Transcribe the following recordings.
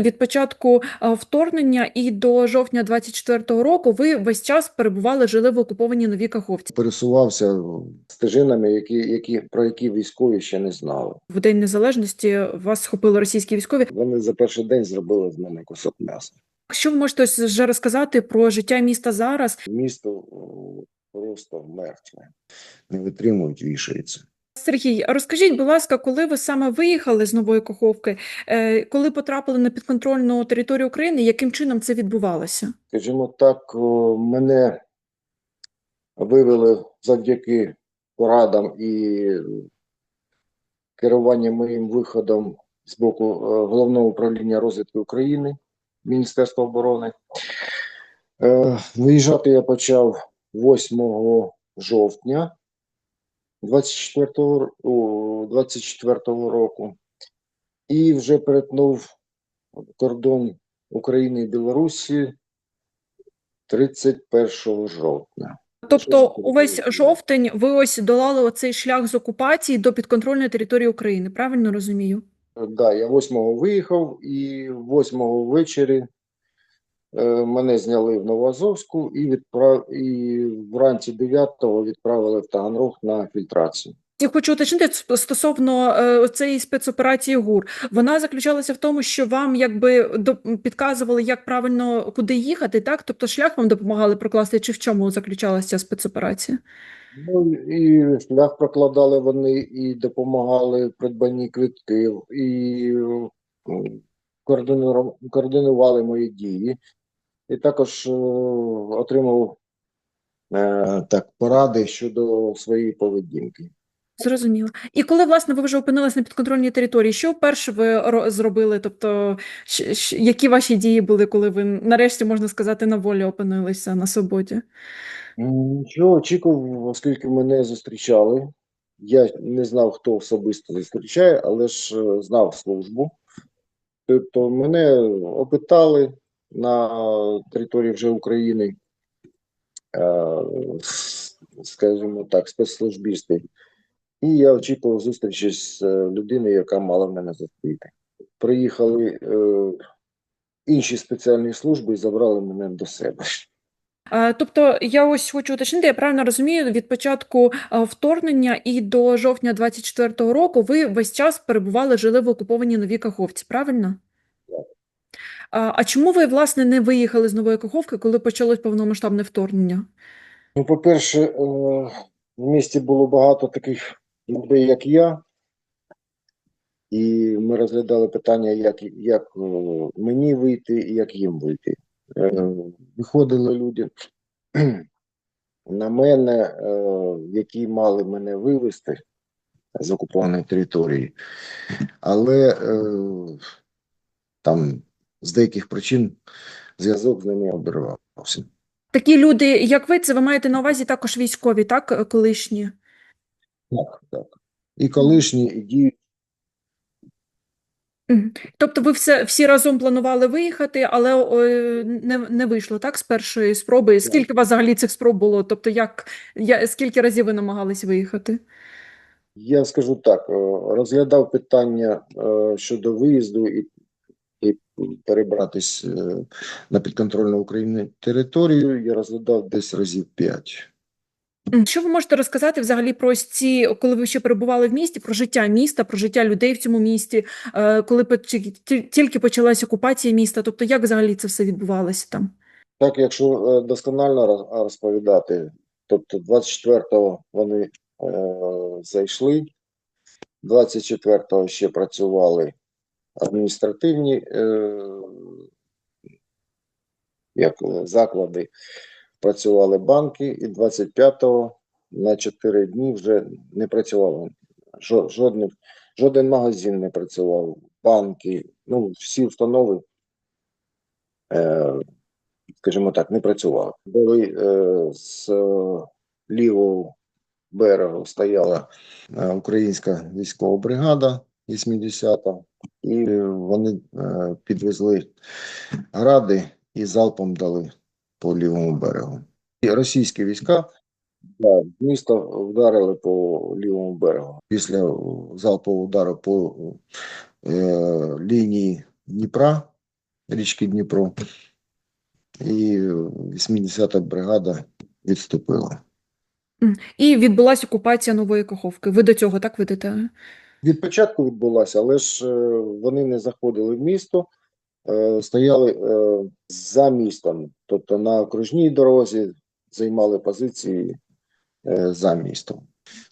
Від початку е, вторгнення і до жовтня 24-го року ви весь час перебували, жили в окупованій Новій Каховці. пересувався стежинами, які, які, про які військові ще не знали. В День Незалежності вас схопили російські військові. Вони за перший день зробили з мене кусок м'яса. Що ви можете вже розказати про життя міста зараз? Місто просто мертве, не витримують, вішаються. Сергій, розкажіть, будь ласка, коли ви саме виїхали з Нової Каховки, е, коли потрапили на підконтрольну територію України, яким чином це відбувалося? Скажімо так, мене вивели завдяки порадам і керування моїм виходом з боку е, Головного управління розвідки України, Міністерства оборони. Е, Виїжджати я почав 8 жовтня 24 о, 24 року і вже перетнув кордон України і Білорусі 31 жовтня. Тобто, увесь жовтень ви ось долали оцей шлях з окупації до підконтрольної території України, правильно розумію? Да, я 8-го виїхав, і 8-го ввечері е, мене зняли в Новоазовську і, відправ... і вранці 9-го відправили в Таганрог на фільтрацію. Я хочу уточнити стосовно е, цієї спецоперації ГУР. Вона заключалася в тому, що вам якби до- підказували, як правильно куди їхати, так? Тобто шлях вам допомагали прокласти, чи в чому заключалася спецоперація? Ну і шлях прокладали вони, і допомагали в придбанні квитків, і координували мої дії. І також е, отримав е, так, поради щодо своєї поведінки. Зрозуміло. І коли, власне, ви вже опинились на підконтрольній території, що вперше ви зробили? Тобто, які ваші дії були, коли ви нарешті, можна сказати, на волі опинилися на свободі? Нічого очікував, оскільки мене зустрічали. Я не знав, хто особисто зустрічає, але ж е, знав службу. Тобто мене опитали на території вже України, е, скажімо так, спецслужбісти. І я очікував зустрічі з е, людиною, яка мала мене зустріти. Приїхали е, інші спеціальні служби і забрали мене до себе. Е, Тобто, я ось хочу уточнити, я правильно розумію, від початку вторгнення і до жовтня 24-го року ви весь час перебували, жили в окупованій Новій Каховці, правильно? А, чому ви, власне, не виїхали з Нової Каховки, коли почалось повномасштабне вторгнення? Ну, по-перше, е, в місті було багато таких людей, як я, і ми розглядали питання, як, як е, мені вийти і як їм вийти. Е, Виходили люди на мене, які мали мене вивезти з окупованої території, але там з деяких причин зв'язок з ними обірвався. Такі люди, як ви, це ви маєте на увазі також військові, так, е, колишні? Так, так. І колишні, і діючі. Тобто ви все, всі разом планували виїхати, але о, не, не вийшло, так, з першої спроби? Скільки у вас взагалі цих спроб було? Тобто, як, я, скільки разів ви намагались виїхати? Я скажу так, е, розглядав питання е, щодо виїзду і перебратись е, на підконтрольну Україні територію. Я розглядав десь разів п'ять. Що ви можете розказати взагалі про ось ці, коли ви ще перебували в місті, про життя міста, про життя людей в цьому місті, е, коли тільки почалась окупація міста? Тобто, як взагалі це все відбувалося там? Так, якщо е, досконально розповідати, тобто 24-го вони е, зайшли, 24-го ще працювали адміністративні е, як заклади, працювали банки, і 25-го на 4 дні вже не працювало. Жо- Жодних, жоден магазин не працював, банки, ну, всі установи, е, скажімо так, не працювали. Були е, з лівого берегу стояла українська військова бригада 80-та, і вони е, підвезли гради і залпом дали по лівому берегу. І російські війська да, місто вдарили по лівому берегу. Після залпового удару по е, лінії Дніпра річки Дніпро. І 80-та бригада відступила. І відбулася окупація Нової Каховки. Ви до цього так ведете? Від початку відбулася, але ж е, вони не заходили в місто, е, стояли е, за містом, тобто на окружній дорозі займали позиції за містом.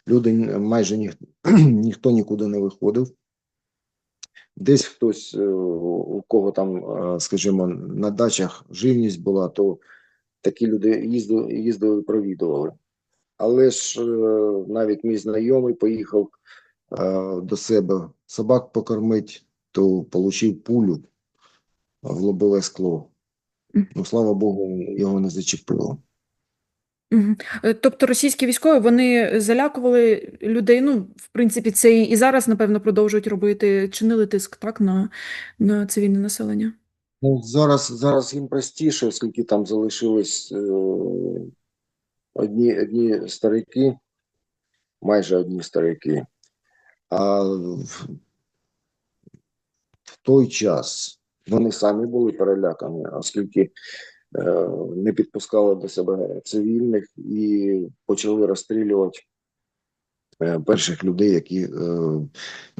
Люди майже ніх, ніхто нікуди не виходив. Десь хтось, у кого там, скажімо, на дачах живність була, то такі люди їздили, їздили провідували. Але ж навіть мій знайомий поїхав до себе собак покормить, то отримав пулю в лобове скло. Ну, слава Богу, його не зачепило. Е, Тобто російські військові вони залякували людей. Ну, в принципі, це і і зараз, напевно, продовжують робити, чинили тиск так на, на цивільне населення. Ну, зараз, зараз їм простіше, оскільки там залишились е, одні, одні старики, майже одні старики. А в, той час вони самі були перелякані, оскільки е, не підпускали до себе цивільних і почали розстрілювати е, перших людей, які е,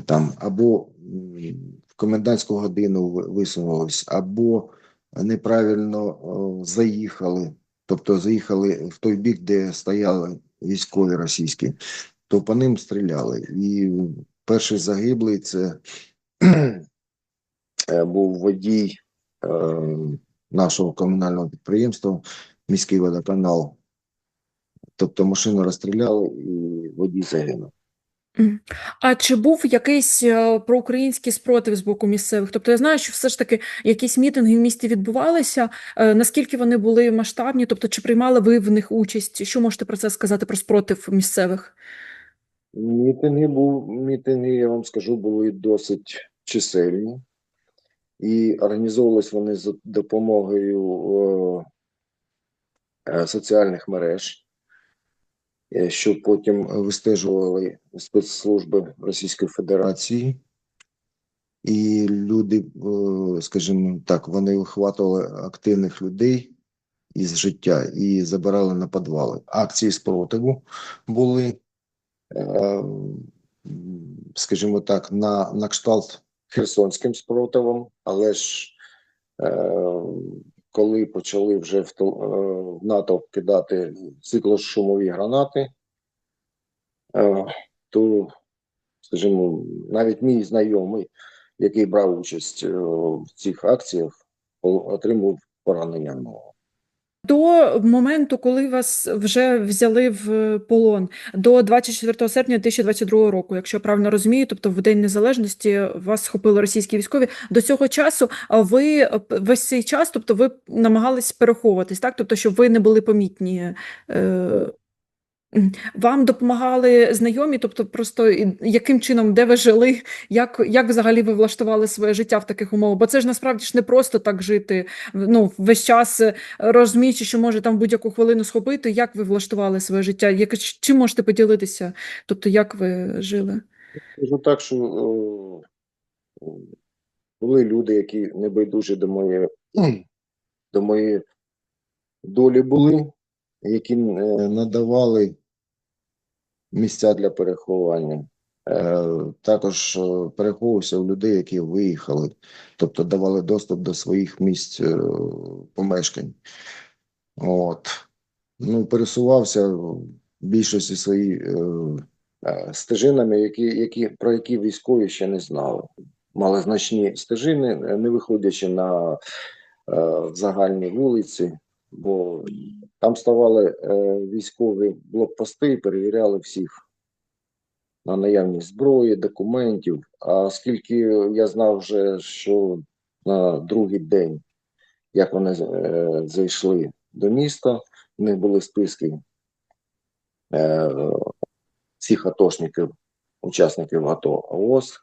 там або в комендантську годину ви- висунулись, або неправильно заїхали, тобто заїхали в той бік, де стояли військові російські, то по ним стріляли. І перший загиблий це е, був водій е, нашого комунального підприємства, міський водоканал. Тобто машину розстріляли і водій загинув. А чи був якийсь е, проукраїнський спротив з боку місцевих? Тобто я знаю, що все ж таки якісь мітинги в місті відбувалися. Наскільки вони були масштабні? Тобто, чи приймали ви в них участь? Що можете про це сказати про спротив місцевих? Мітинги був мітинги, я вам скажу, були досить чисельні, і організовувались вони за допомогою о, е, соціальних мереж, е, що потім вистежували спецслужби Російської Федерації. І люди, е, скажімо так, вони вихватували активних людей із життя і забирали на підвали. Акції спротиву були е, скажімо так, на, на кшталт херсонським спротивом, але ж е, коли почали вже в, е, в НАТО кидати циклошумові гранати, е, то, скажімо, навіть мій знайомий, який брав участь е, в цих акціях, отримав поранення. До моменту, коли вас вже взяли в полон, до 24 серпня 2022 року, якщо я правильно розумію, тобто в День Незалежності вас схопили російські військові. До цього часу ви весь цей час, тобто ви намагались переховуватись, так? Тобто, щоб ви не були помітні. Е. вам допомагали знайомі, тобто просто яким чином, де ви жили, як, як взагалі ви влаштували своє життя в таких умовах? Бо це ж насправді ж не просто так жити, ну, весь час е, розуміючи, що може там будь-яку хвилину схопити, як ви влаштували своє життя? Як, чим можете поділитися? Тобто, як ви жили? Скажу так, що о, були люди, які небайдужі до моєї, до моєї долі були, які е, надавали місця для переховування. Е, Також е, переховувався у людей, які виїхали, тобто давали доступ до своїх місць е, помешкань. От. Ну, пересувався в більшості свої стежинами, які, які, про які військові ще не знали. Мали значні стежини, не виходячи на загальні вулиці, бо там ставали е, військові блокпости і перевіряли всіх на наявність зброї, документів. А оскільки я знав вже, що на другий день, як вони е, зайшли до міста, у них були списки е, всіх атошників, учасників АТО ООС.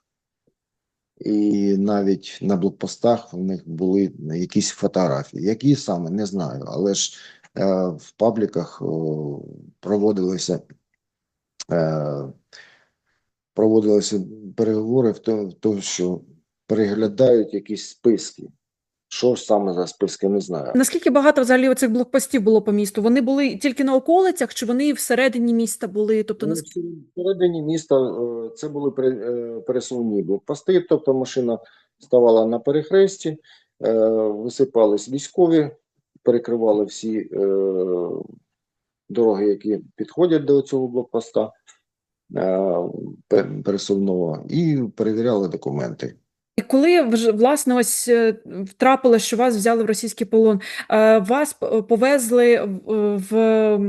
І навіть на блокпостах в них були якісь фотографії. Які саме не знаю, але ж в пабліках проводилися, е, проводилися переговори в тому, що переглядають якісь списки Що саме за списки, не знаю. Наскільки багато взагалі оцих блокпостів було по місту? Вони були тільки на околицях, чи вони всередині міста були? Тобто наскільки Всередині міста е, це були пере- е, пересувні блокпости, тобто машина ставала на перехресті, е, висипались військові, перекривали всі е, дороги, які підходять до цього блокпоста е, пересувного, і перевіряли документи. І коли власне ось е, що вас взяли в російський полон, е, вас повезли в, в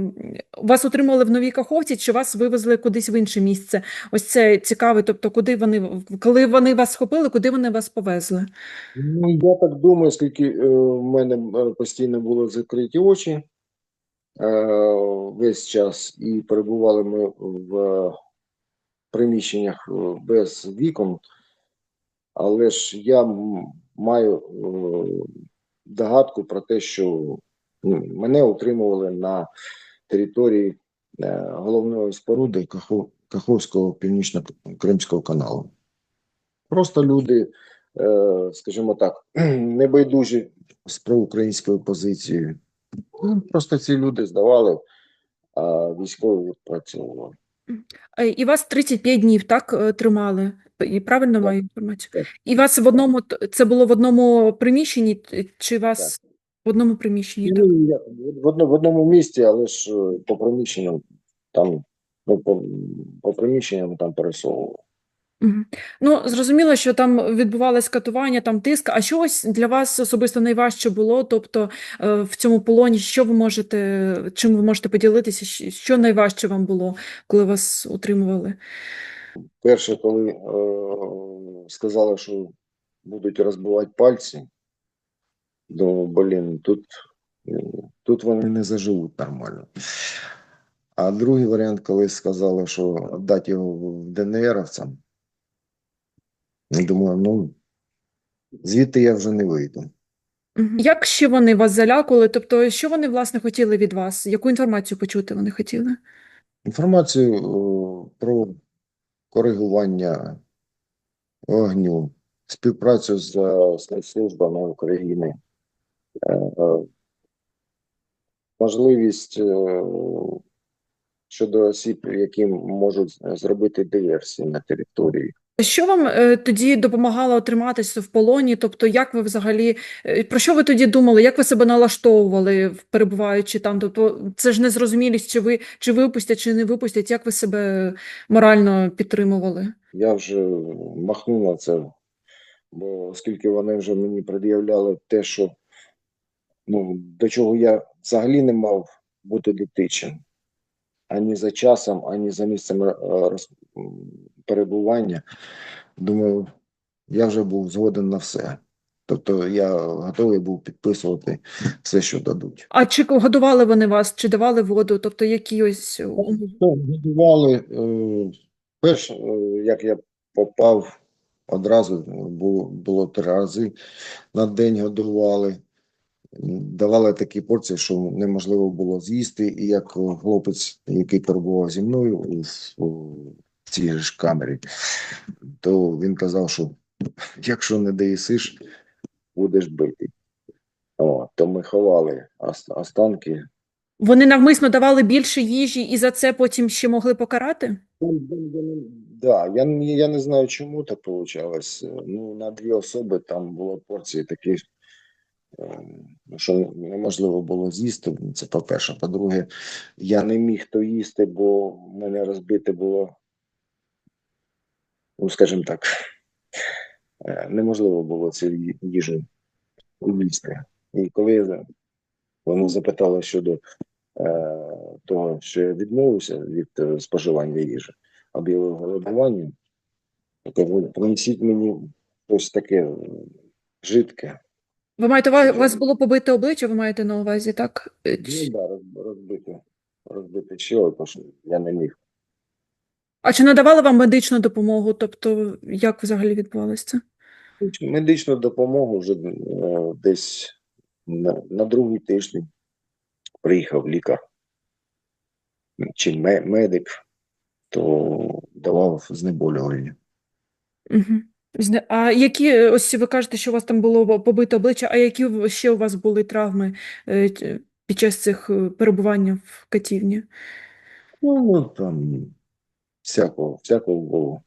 вас отримали в Новій Каховці, чи вас вивезли кудись в інше місце? Ось це цікаве. Тобто, куди вони коли вони вас схопили, куди вони вас повезли? Ну, я так думаю, оскільки е, в мене е, постійно були закриті очі е, весь час, і перебували ми в приміщеннях е, без вікон, але ж я маю е, догадку про те, що мене утримували на території е, головної споруди Каховського північно-кримського каналу. Просто люди, е, скажімо так, небайдужі з проукраїнською позицією. Ну, Просто ці люди здавали, а військові відпрацьовували. Е, І вас 35 днів так е, тримали. І правильно Так. маю інформацію? Так. І вас в одному це було в одному приміщенні, чи вас в одному приміщенні? Так. В, одно, в одному місці, але ж е, по приміщенням там, ну, по, по приміщенням там пересовували. Ну, зрозуміло, що там відбувалось катування, там тиск. А що ось для вас особисто найважче було? Тобто е, в цьому полоні, що ви можете, чим ви можете поділитися? Що найважче вам було, коли вас утримували? Перше, коли е, сказали, що будуть розбивати пальці, думаю, блін, тут, е, тут вони не заживуть нормально. А другий варіант, коли сказали, що віддати його в ДНРовцям, думаю, ну, звідти я вже не вийду. Як ще вони вас залякували? Тобто, що вони власне хотіли від вас? Яку інформацію почути вони хотіли? Інформацію е, про коригування вогню, співпрацю з е, спецслужбами України, е, е, можливість е, щодо осіб, які можуть зробити диверсії на території. Що вам е, тоді допомагало триматися в полоні? Тобто, як ви взагалі е, про що ви тоді думали? Як ви себе налаштовували, перебуваючи там? Тобто, це ж незрозумілість, чи ви чи випустять, чи не випустять. Як ви себе морально підтримували? Я вже махнув на це, бо оскільки вони вже мені пред'являли те, що ну, до чого я взагалі не мав бути дотичен ані за часом, ані за місцем е, перебування. Думаю, я вже був згоден на все. Тобто я готовий був підписувати все, що дадуть. А чи годували вони вас, чи давали воду? Тобто, які ось? Годували. е, Перш, е, як я попав, одразу було, було три рази на день годували. Давали такі порції, що неможливо було з'їсти. І як хлопець, який перебував зі мною у, у цій ж камері, то він казав, що якщо не доїсиш, будеш битий. О, то ми ховали останки Вони навмисно давали більше їжі і за це потім ще могли покарати? Ну, я не- Да, я, я не знаю, чому так получалось. Ну, на дві особи там було порції такі, що неможливо було з'їсти. Це по-перше. По-друге, я не міг то їсти, бо в мене розбите було, ну, скажімо так, е, неможливо було цю їжу їсти. І коли вони запитали щодо е, того, що я відмовився від е, споживання їжі, об'явив голодування, принесіть мені щось таке е, жидке. Ви маєте ува- у вас було побите обличчя, ви маєте на увазі, так? Е, Ну, да, роз- розбити, розбити тому що я не міг. А чи надавали вам медичну допомогу? Тобто, як взагалі відбувалося це? Медичну допомогу вже е, десь на, на другий тиждень приїхав лікар чи медик, то давав знеболювання. Угу. А які, е, ось ви кажете, що у вас там було побите обличчя, а які ще у вас були травми е, під час цих е, перебування в катівні? Ну, ну там всякого, всякого було.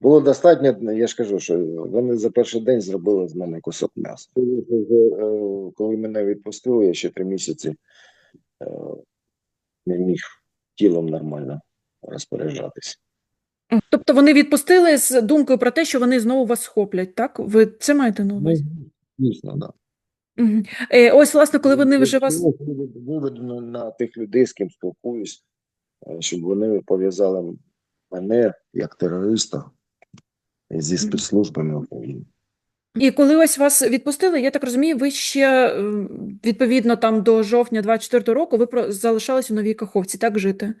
Було достатньо, я ж кажу, що вони за перший день зробили з мене кусок м'яса. Коли, коли мене відпустили, я ще три місяці не міг тілом нормально розпоряджатись. Тобто вони відпустили з думкою про те, що вони знову вас схоплять, так? Ви це маєте на увазі? Дійсно, да. Мгм. Е, ось, власне, коли вони вже вас. виведено на тих людей, з ким спілкуюсь, е, щоб вони пов'язали мене як терориста зі спецслужбами України. І коли ось вас відпустили, я так розумію, ви ще е, відповідно там до жовтня 24 року ви залишались у Новій Каховці, так жити?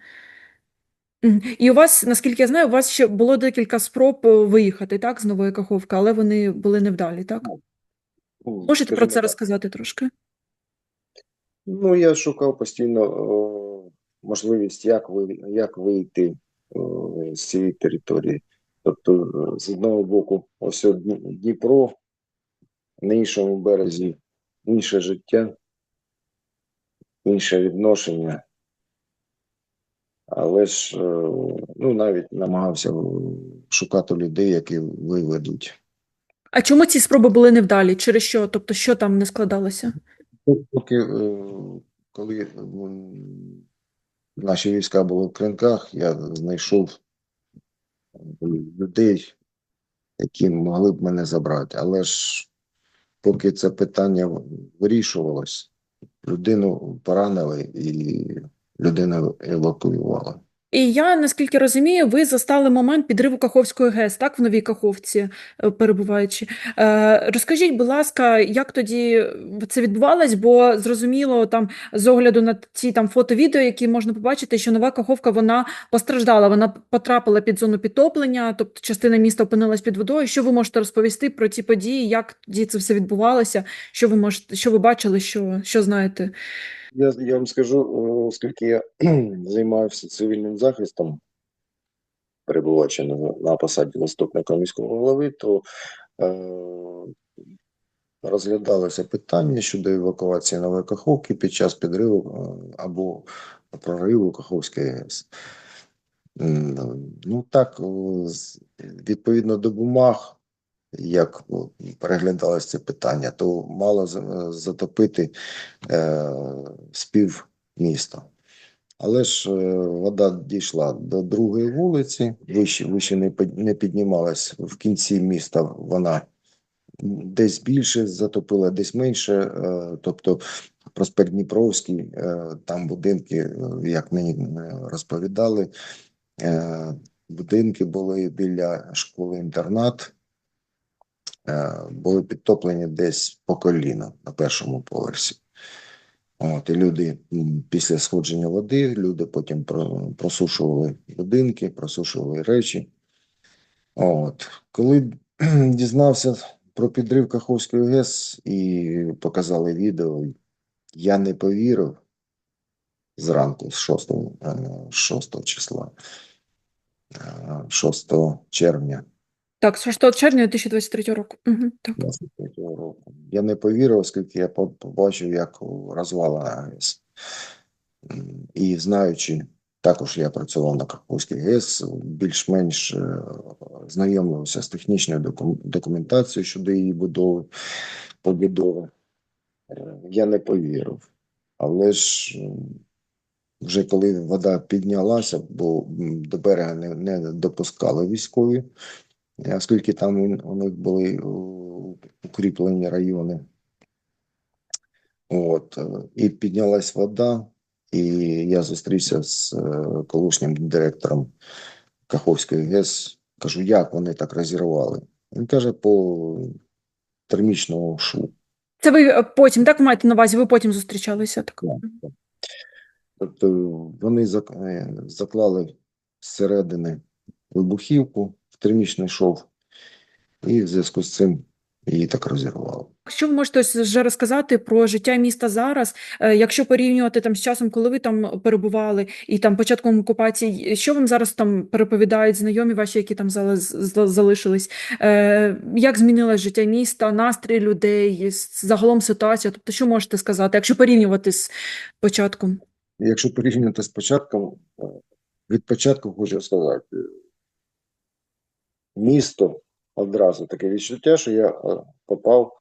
Мгм. І у вас, наскільки я знаю, у вас ще було декілька спроб е, виїхати, так, з Нової Каховки, але вони були невдалі, так? Ну, Можете про скажімо це так. розказати трошки? Ну, я шукав постійно о, можливість, як, ви, як вийти о, з цієї території. Тобто, е, з одного боку, ось Дніпро, на іншому березі інше життя, інше відношення. Але ж, е, ну, навіть намагався е, шукати людей, які виведуть. А чому ці спроби були невдалі? Через що? Тобто, що там не складалося? Поки, е, коли наші війська були в Кринках, я знайшов е, людей, які могли б мене забрати. Але ж поки це питання вирішувалось, людину поранили і людину евакуювали. І я, наскільки розумію, ви застали момент підриву Каховської ГЕС, так, в Новій Каховці, е, перебуваючи. Е, Розкажіть, будь ласка, як тоді це відбувалось? Бо зрозуміло, там з огляду на ці там фото-відео, які можна побачити, що Нова Каховка вона постраждала, вона потрапила під зону підтоплення, тобто частина міста опинилась під водою. Що ви можете розповісти про ці події? Як тоді це все відбувалося? Що ви можете, що ви бачили, що, що знаєте? Я, я вам скажу, оскільки я займався цивільним захистом, перебуваючи на, на посаді заступника міського голови, то е, розглядалося питання щодо евакуації Нової Каховки під час підриву е, або прориву Каховської ГЕС. Ну так, відповідно до бумаг, як ну, переглядалось це питання, то мало затопити е, спів міста. Але ж е, вода дійшла до другої вулиці, вище, вище не, піднімалась. В кінці міста вона десь більше затопила, десь менше. Е, тобто проспект Дніпровський, е, там будинки, як мені розповідали, будинки були біля школи-інтернат, е, були підтоплені десь по коліна на першому поверсі. От, і люди після сходження води, люди потім просушували будинки, просушували речі. От. Коли дізнався про підрив Каховської ГЕС і показали відео, я не повірив зранку, з 6, е, 6 числа, е, 6 червня. Так, з 6 червня 2023 року. Угу, так. 23-го року. Я не повірив, оскільки я побачив, як розвалена ГЕС. І знаючи, також я працював на Каховській ГЕС, більш-менш е, знайомився з технічною документацією щодо її будови, побудови. Е, Я не повірив. Але ж вже коли вода піднялася, бо до берега не, не допускали військові, оскільки там у- них були укріплені райони. От, і піднялась вода, і я зустрівся з е, колишнім директором Каховської ГЕС. Кажу, як вони так розірвали? Він каже, по термічному шву. Це ви е, потім, так маєте на увазі, ви потім зустрічалися? Так. Так. Тобто вони е, заклали зсередини вибухівку термічний шов, і в зв'язку з цим її так розірвало. Що ви можете вже розказати про життя міста зараз, Е, якщо порівнювати там з часом, коли ви там перебували, і там початком окупації, що вам зараз там переповідають знайомі ваші, які там зали- залишились? Е, Як змінилось життя міста, настрій людей, загалом ситуація? Тобто, що можете сказати, якщо порівнювати з початком? Якщо порівняти з початком, е, від початку хочу сказати, місто одразу таке відчуття, що я е, попав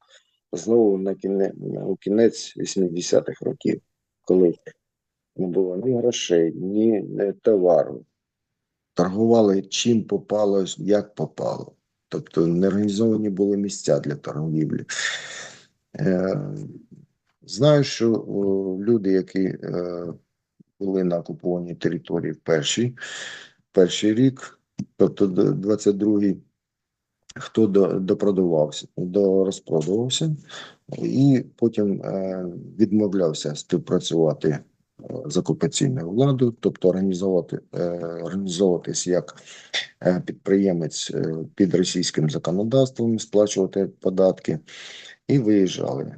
знову на кіне, у кінець 80-х років, коли не було ні грошей, ні е, товару. Торгували чим попало, як попало. Тобто не організовані були місця для торгівлі. Е, знаю, що люди, які були на окупованій території перший, перший рік, тобто 22-й, хто до, допродавався, дорозпродавався, і потім е, відмовлявся співпрацювати е, з окупаційною владою, тобто організувати, е, організовуватись як підприємець під російським законодавством, сплачувати податки, і виїжджали.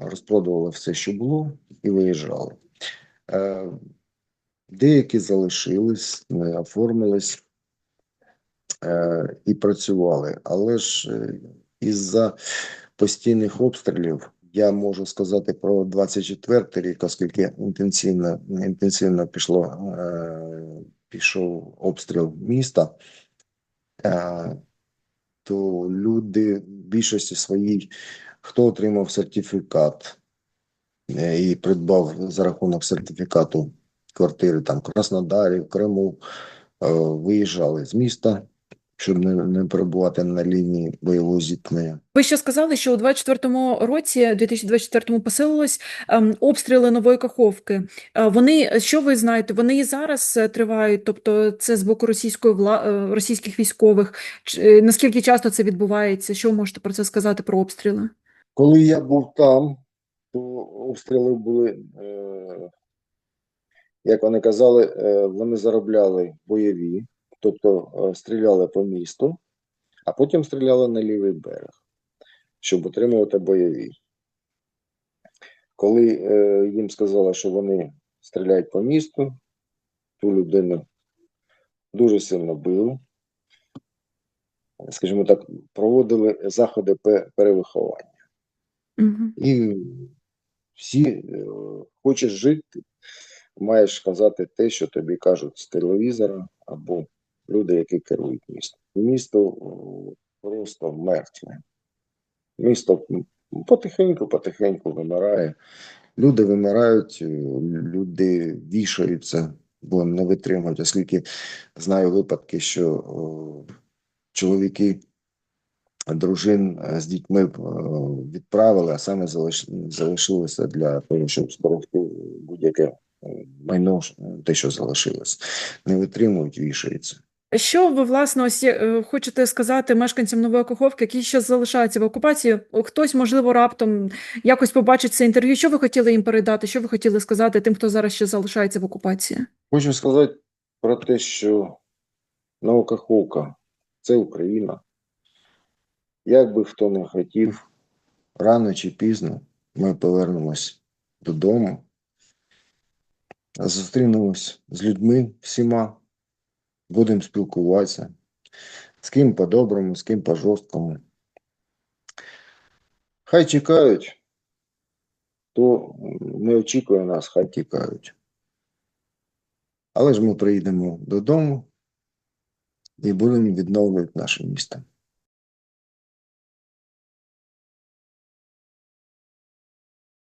Розпродували все, що було, і виїжджали. Деякі залишились, оформились е, і працювали. Але ж е, із-за постійних обстрілів я можу сказати про 24 рік, оскільки інтенсивно, інтенсивно пішло, е, пішов обстріл міста, то люди в більшості своїй, хто отримав сертифікат і придбав за рахунок сертифікату квартири там в Краснодарі, в Криму, виїжджали з міста, щоб не, не перебувати на лінії бойового зіткнення. Ви ще сказали, що у 24-му році, 2024-му, посилились ем, обстріли нової Каховки. Е, Вони, що ви знаєте, вони і зараз е, тривають, тобто це з боку російської вла... е, російських військових. Чи- е, Наскільки часто це відбувається? Що ви можете про це сказати про обстріли? Коли я був там, то обстріли були, е, як вони казали, вони заробляли бойові, тобто е, стріляли по місту, а потім стріляли на лівий берег, щоб отримувати бойові. Коли е, їм сказали, що вони стріляють по місту, ту людину дуже сильно били. Скажімо так, проводили заходи перевиховання. Угу. І всі е, хочеш жити, маєш казати те, що тобі кажуть з телевізора або люди, які керують містом. Місто просто мертве. Місто потихеньку, потихеньку вимирає. Люди вимирають, е, люди вішаються, бо не витримують, оскільки знаю випадки, що о, чоловіки дружин е, з дітьми е, відправили, а саме залиш- залишилося для того, щоб зберегти будь-яке е, майно, е, те, що залишилось. Не витримують, вішаються. Що ви, власне, ось е, хочете сказати мешканцям Нової Каховки, які ще залишаються в окупації? Хтось, можливо, раптом якось побачить це інтерв'ю. Що ви хотіли їм передати? Що ви хотіли сказати тим, хто зараз ще залишається в окупації? Хочу сказати про те, що Новокаховка – це Україна. Як би хто не хотів, рано чи пізно ми повернемось додому, зустрінемось з людьми всіма, будемо спілкуватися, з ким по-доброму, з ким по-жорсткому. Хай чекають, то не очікує нас, хай тікають. Але ж ми приїдемо додому і будемо відновлювати наше місто.